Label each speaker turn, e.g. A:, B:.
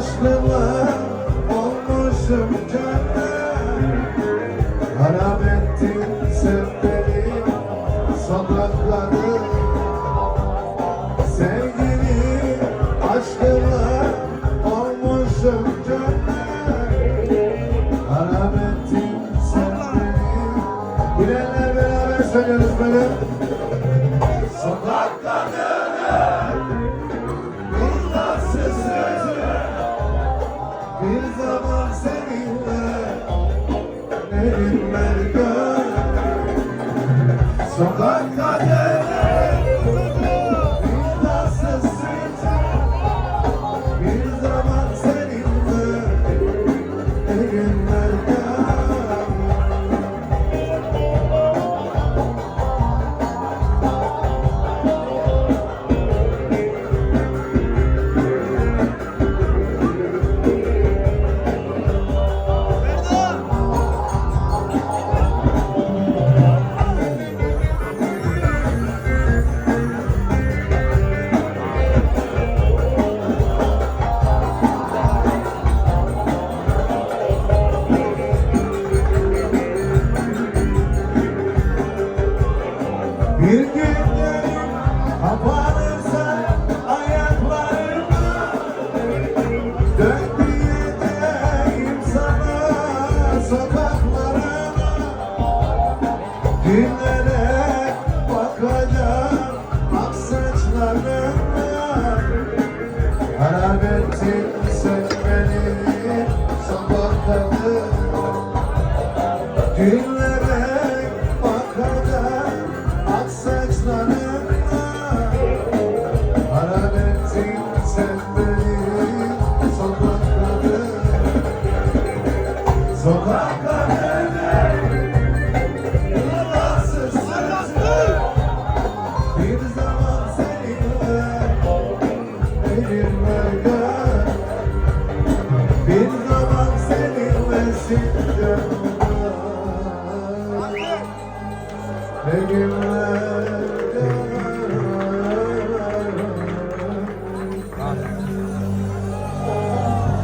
A: Aşkınla olmuşum cennet Harap ettin sen beni sokakları. Sevgili aşkınla olmuşum cennet Harap ettin sen beni. Beraber söylüyoruz böyle. Sokakları Harap ettin sen beni sokaklarına Günlere bakacağım ak saçlarına ettin sen beni sokaklarda Sokaklarda Benimle gör